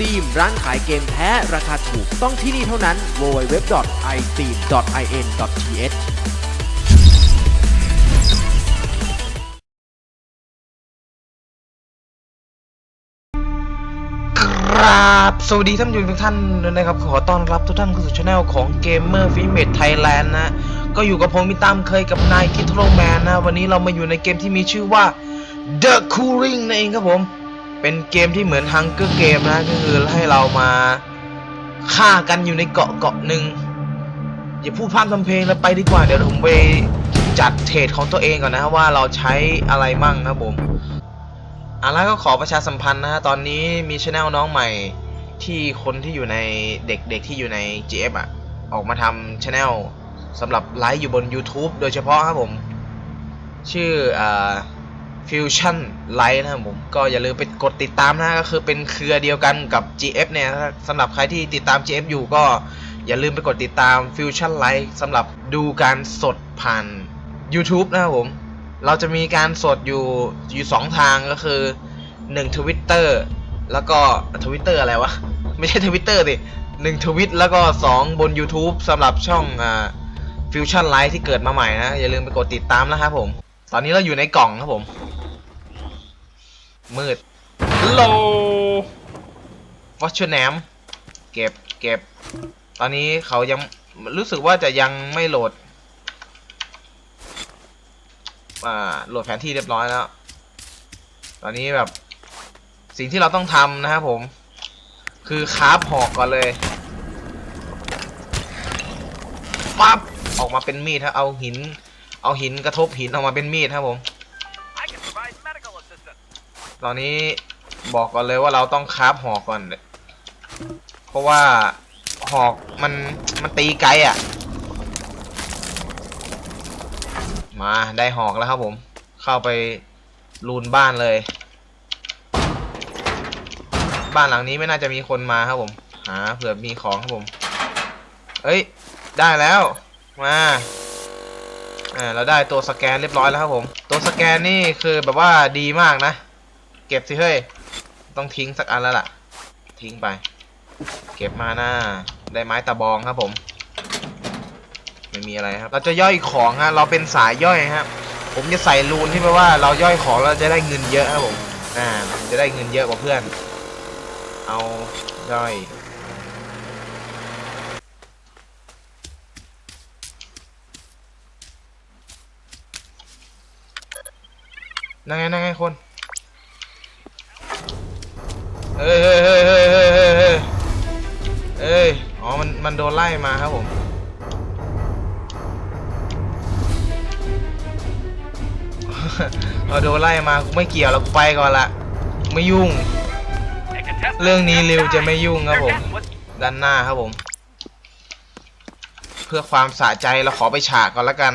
Steam ร้านขายเกมแท้ ราคาถูกต้องที่นี่เท่านั้น www.isteam.in.th ครับสวัสดีท่านผู้ชมทุกท่านด้วยนะครับ ขอต้อนรับทุกท่านเข้าสู่ช anel ของ Gamer f i m a t e Thailand นะ ก็อยู่กับผมมิตามเคยกับนายคิทโรแมนนะ วันนี้เรามาอยู่ในเกมที่มีชื่อว่า The Cooling นั่นเองครับผม เป็นเกมที่เหมือนฮังเกอร์เกมนะก็คือให้เรามาฆ่ากันอยู่ในเกาะเกาะหนึ่งอย่าพูดพร่ำทำเพลงแล้วไปดีกว่าเดี๋ยวผมไปจัดเทรดของตัวเองก่อนนะว่าเราใช้อะไรมั่งนะผมอาะแล้วก็ขอประชาสัมพันธ์นะตอนนี้มีช anel น้องใหม่ที่คนที่อยู่ในเด็กๆที่อยู่ใน GF อะ ออกมาทำช anel สำหรับไลฟ์อยู่บน YouTube โดยเฉพาะครับผม ชื่ออ่า ฟิวชั่นไลท์นะครับผมก็อย่าลืมไปกดติดตามนะก็คือเป็นเครือเดียวกันกับ GF เนี่ยสำหรับใครที่ติดตาม GF อยู่ก็อย่าลืมไปกดติดตาม Fusion Light สำหรับดูการสดผ่าน YouTube นะครับผม เราจะมีการสดอยู่อยู่สองทางก็คือ 1 Twitter แล้วก็ Twitter อะไรวะ ไม่ใช่ Twitter สิหนึ่งทวิตแล้วก็ 2 บน YouTube สำหรับช่องฟิวชั่นไลท์ที่เกิดมาใหม่นะ อย่าลืมไปกดติดตามนะครับผม ตอนนี้เราอยู่ในกล่องครับผม มืดโลวอชแนมเก็บเก็บ ตอนนี้เขายังรู้สึกว่าจะยังไม่โหลด อ่า โหลดแผนที่เรียบร้อยแล้ว ตอนนี้แบบ สิ่งที่เราต้องทำนะครับผม คือคาบหอกก่อนเลยปั๊บออกมาเป็นมีดถ้าเอาหิน เอาหินกระทบหินออกมาเป็นมีดครับผม ตอนนี้บอกก่อนเลยว่าเราต้องคราฟหอกก่อน เพราะว่าหอกมันมันตีไกลอะ มาได้หอกแล้วครับผม เข้าไปลูนบ้านเลย บ้านหลังนี้ไม่น่าจะมีคนมาครับผม หาเผื่อมีของครับผม เอ้ย ได้แล้ว มา อ่าเราได้ตัวสแกนเรียบร้อยแล้วครับผม ตัวสแกนนี่คือแบบว่าดีมากนะ เก็บสิเฮ้ย ต้องทิ้งสักอันแล้วล่ะ ทิ้งไป เก็บมาหน้า ได้ไม้ตะบองครับผม ไม่มีอะไรครับ เราจะย่อยของฮะ เราเป็นสายย่อยครับ ผมจะใส่รูนที่แปลว่าเราย่อยของเราจะได้เงินเยอะครับผม อ่า จะได้เงินเยอะกว่าเพื่อน เอาย่อย นั่งไงนั่งไงคนเฮ้ยเฮ้ยเฮ้ยเฮ้ยเฮ้ยเฮ้ยอ๋อ มัน มันโดนไล่มาครับผม เอาโดนไล่มากูไม่เกี่ยวแล้วกูไปก่อนละ ไม่ยุ่ง เรื่องนี้ริวจะไม่ยุ่งครับผม ด้านหน้าครับผม เพื่อความสะใจเราขอไปฉากก่อนละกัน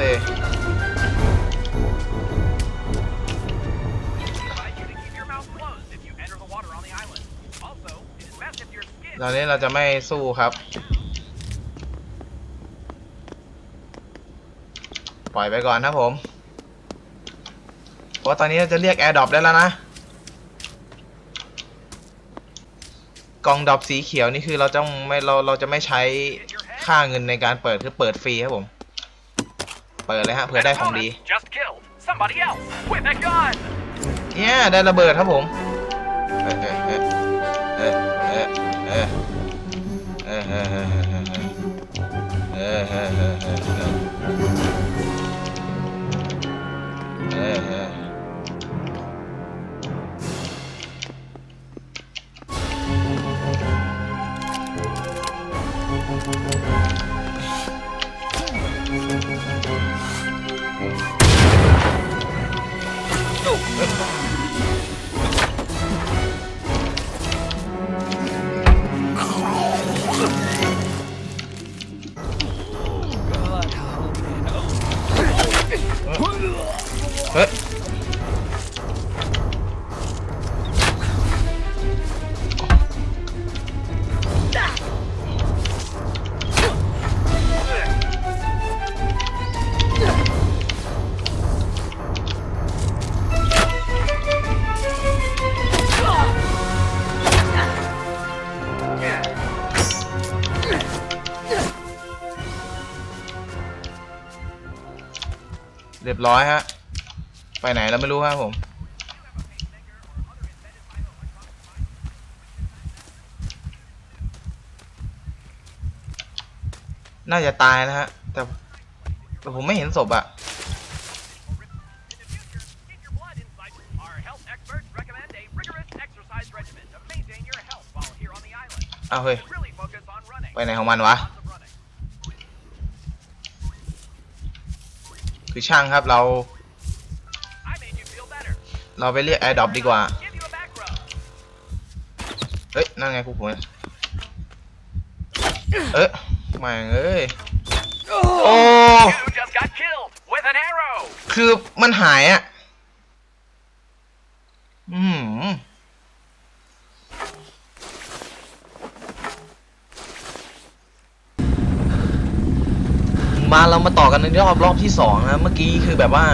เซ่ตอนนี้เราจะไม่สู้ครับ ปล่อยไปก่อนนะผม เพราะตอนนี้เราจะเรียกแอร์ดรอปได้แล้วนะ กล่องดรอปสีเขียวนี่คือเราจะไม่เราเราจะไม่ใช้ค่าเงินในการเปิดคือเปิดฟรีครับผม ปิดเลยฮะเผื่อได้ของดี เนี่ยได้ระเบิดครับผมเออเออเออเออเออเออเออเออเออเออ ยฮะ ไปไหนแล้วไม่รู้ครับผม น่าจะตายนะฮะ แต่แต่ผมไม่เห็นศพอะ In the future, keep your blood inside. Our health experts recommend a rigorous exercise regimen to maintain your health while here on the island. อ้าวเฮ้ย And really focus on running. ไปไหนของมันวะ คือช่างครับเรา เราไปเรียกแอร์ดรอปดีกว่าเฮ้ย นั่นไงกูผมเอ๊ะแม่งเอ้ย โอ้ คือมันหายอะ อืม มาเรามาต่อกันในรอบรอบที่สองนะเมื่อกี้คือแบบว่า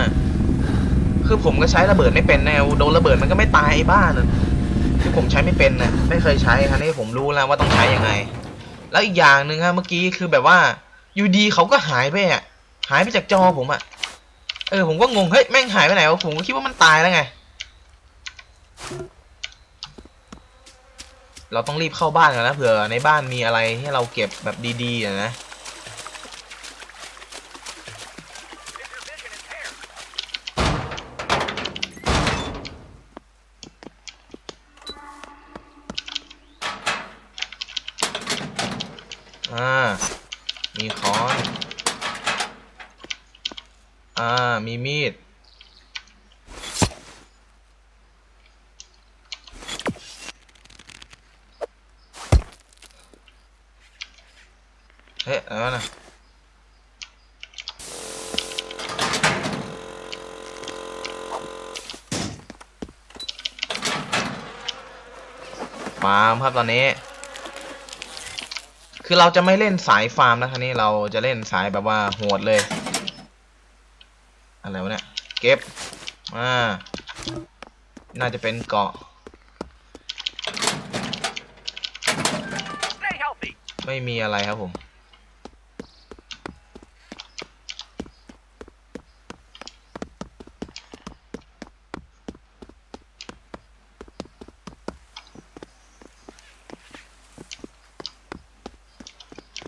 คือผมก็ใช้ระเบิดไม่เป็นแนวโดนระเบิดมันก็ไม่ตายไอ้บ้านะคือผมใช้ไม่เป็นนะไม่เคยใช้ครับนี่ผมรู้แล้วว่าต้องใช้ยังไง แล้วอีกอย่างหนึ่งฮะเมื่อกี้คือแบบว่าอยู่ดีเขาก็หายไปอะหายไปจากจอผมอะเออผมก็งงเฮ้ยแม่งหายไปไหนวะผมก็คิดว่ามันตายแล้วไง เราต้องรีบเข้าบ้านกันนะเผื่อในบ้านมีอะไรให้เราเก็บแบบดีๆนะ อ่า มีค้อน อ่า มีมีด เฮ้ยอะไรวะนะฟาร์มครับตอนนี้ คือเราจะไม่เล่นสายฟาร์มนะคันนี้เราจะเล่นสายแบบว่าโหดเลย อะไรวะเนี่ย เก็บอ่าน่าจะเป็นเกาะ Stay healthy. ไม่มีอะไรครับผม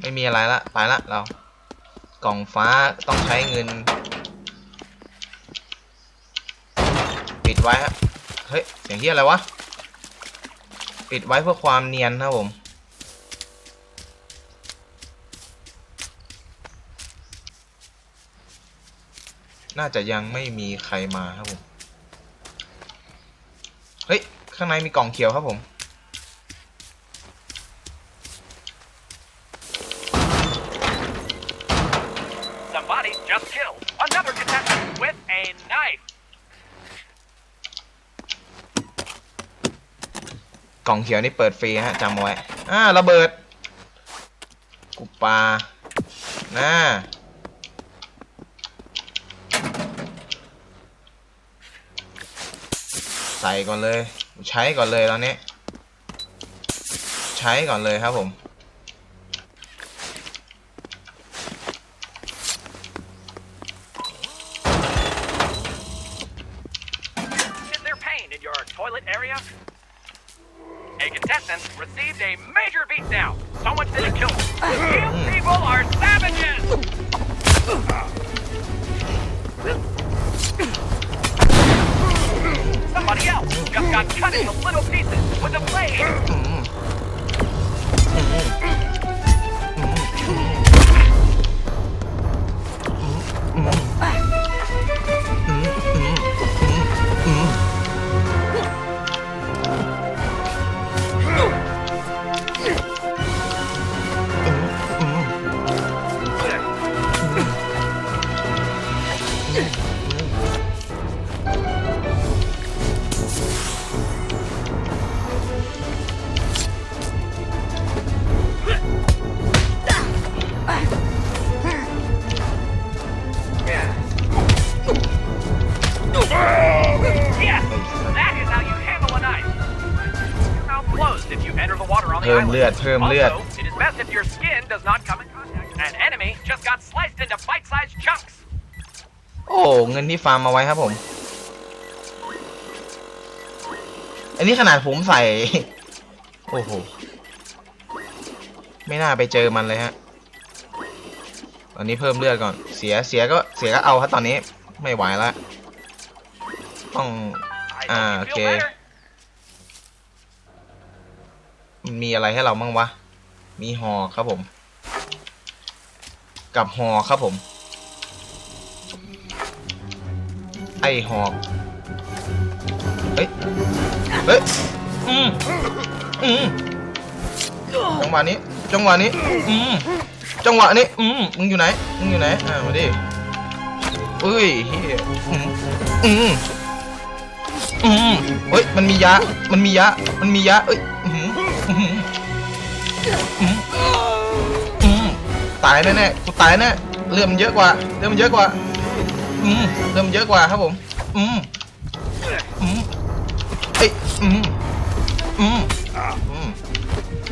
ไม่มีอะไรละไปละเรากล่องฟ้าต้องใช้เงิน ปิดไว้ฮะเฮ้ยเสียงเฮียอะไรวะ ปิดไว้เพื่อความเนียนนะครับผมน่าจะยังไม่มีใครมาครับผม เฮ้ย ข้างในมีกล่องเขียวครับผม Somebody just killed another contestant with a knife. กล่องเขียวนี่เปิดฟรีฮะจำเอาไว้อ่าระเบิด กุปาน่าใส่ก่อนเลย ใช้ก่อนเลยตอนนี้ ใช้ก่อนเลยครับผม a เพิ่ม island. เลือดเพิ่มเลือด Also, it is best if your skin does not come in contact. An enemy just got sliced into bite-sized chunks. โอ้เงินที่ฟาร์มมาไว้ครับผม อันนี้ขนาดผมใส่ โอ้โห ไม่น่าไปเจอมันเลยฮะ ตอนนี้เพิ่มเลือดก่อน เสียเสียก็เสียก็เอาครับตอนนี้ ไม่ไหวแล้วต้อง I Ah, hope you feel okay. better. มันมีอะไรให้เราบ้างวะ มีหอครับผม กับหอครับผม ไอหอกเฮ้ย เฮ้ย อืมอืมจังหวะนี้ จังหวะนี้ อืมจังหวะนี้ อืมมึงอยู่ไหน มึงอยู่ไหน อ่ามาดิเอ้ยเฮียอืมอืมอืมเฮ้ย มันมียะ มันมียะ มันมียะ เอ้ย ตายแน่ๆกูตายแน่เลื่อมันเยอะกว่าเลื่อมันเยอะกว่าอืมเลื่อมันเยอะกว่าครับผม อืมอืมเอ้ยอืมอืมอืม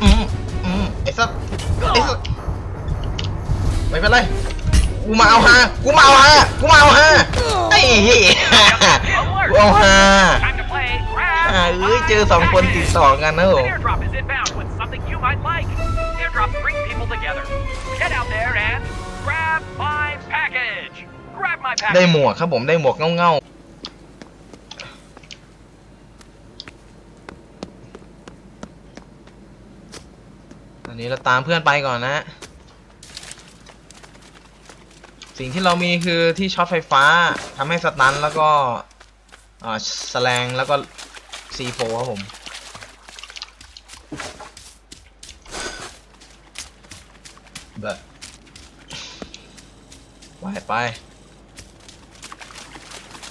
อืมอืมไอ้สัสไอ้สัสไม่เป็นไร กูมาเอาฮากูมาเอาฮากูมาเอาฮาไอ้เหี้ยกูเอาฮา เอ้ย my เจอสองคนติด package. ต่อกันนะผม An airdrop is inbound with something you might like. Airdrops bring people together. Get out there and grab my package. Grab my ได้ package. หมวกครับผมได้หมวกเงาเงาๆอันนี้เราตามเพื่อนไปก่อนนะ สิ่งที่เรามีคือที่ช็อตไฟฟ้าทำให้สตันแล้วก็อ่าแสลงแล้วก็ ซีโฟครับผม แบบไปไป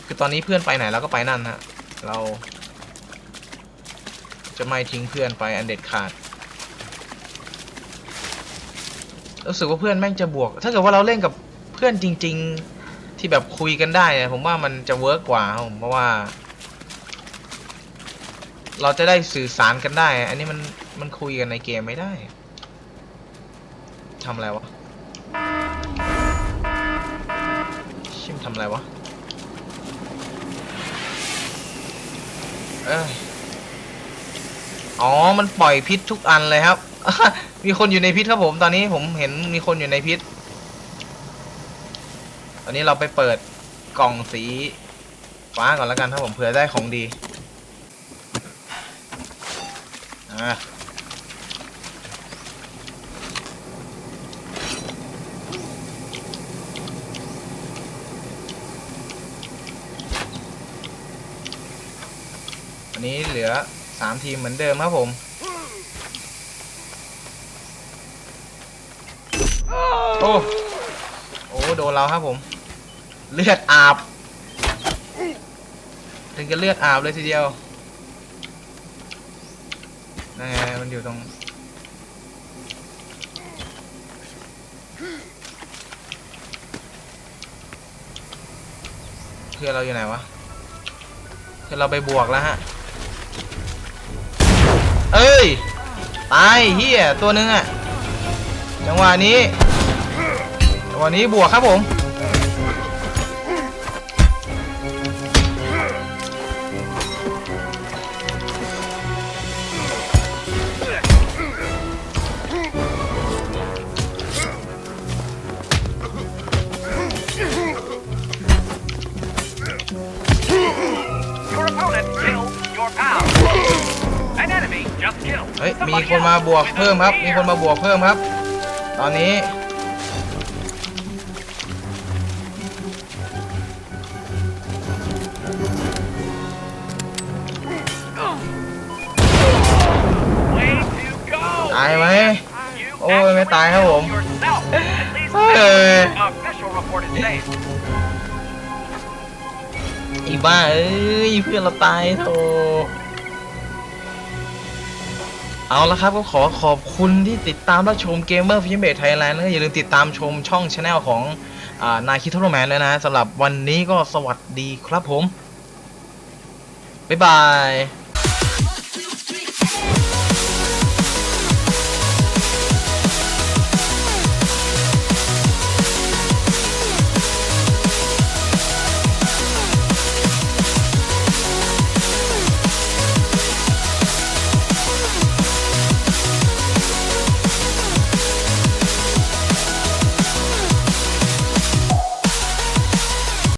คือตอนนี้เพื่อนไปไหนเราก็ไปนั่นฮะ เรา จะไม่ทิ้งเพื่อนไปอันเด็ดขาด รู้สึกว่าเพื่อนแม่งจะบวก ถ้าเกิดว่าเราเล่นกับเพื่อนจริง ๆ ที่แบบคุยกันได้ ผมว่ามันจะเวิร์กกว่าผมเพราะว่า เราจะได้สื่อสารกันได้ อันนี้มันมันคุยกันในเกมไม่ได้ทำอะไรวะ ชิมทำอะไรวะ เอ้ยอ๋อ มันปล่อยพิษทุกอันเลยครับ มีคนอยู่ในพิษครับผม ตอนนี้ผมเห็นมีคนอยู่ในพิษ ตอนนี้เราไปเปิดกล่องสีฟ้าก่อนแล้วกันครับผมเผื่อได้ของดี อะวันนี้เหลือสามทีมเหมือนเดิมครับผมโอ้โอ้โดนเราครับผม เลือดอาบถึงจะเลือดอาบเลยทีเดียว นั่นไงมันอยู่ตรงเพื่อนเราอยู่ไหนวะเพื่อนเราไปบวกแล้วฮะ เอ้ย ตายเฮียตัวนึงอะจังหวะนี้จังหวะนี้บวกครับผม มาบวกเพิ่มครับ มีคนมาบวกเพิ่มครับ ตอนนี้ ตายไหม โอ้ยไม่ตายครับผมอออีบ้าเอ้ยเพื่อนเราตายโธ่ เอาละครับก็ขอขอบคุณที่ติดตามรับชมเกมเมอร์ฟิล์เบทไทยแลนด์แล้วก็อย่าลืมติดตามชมช่องช anel ของนายคิทโทรแมนด้วยนะสำหรับวันนี้ก็สวัสดีครับผม บ๊ายบาย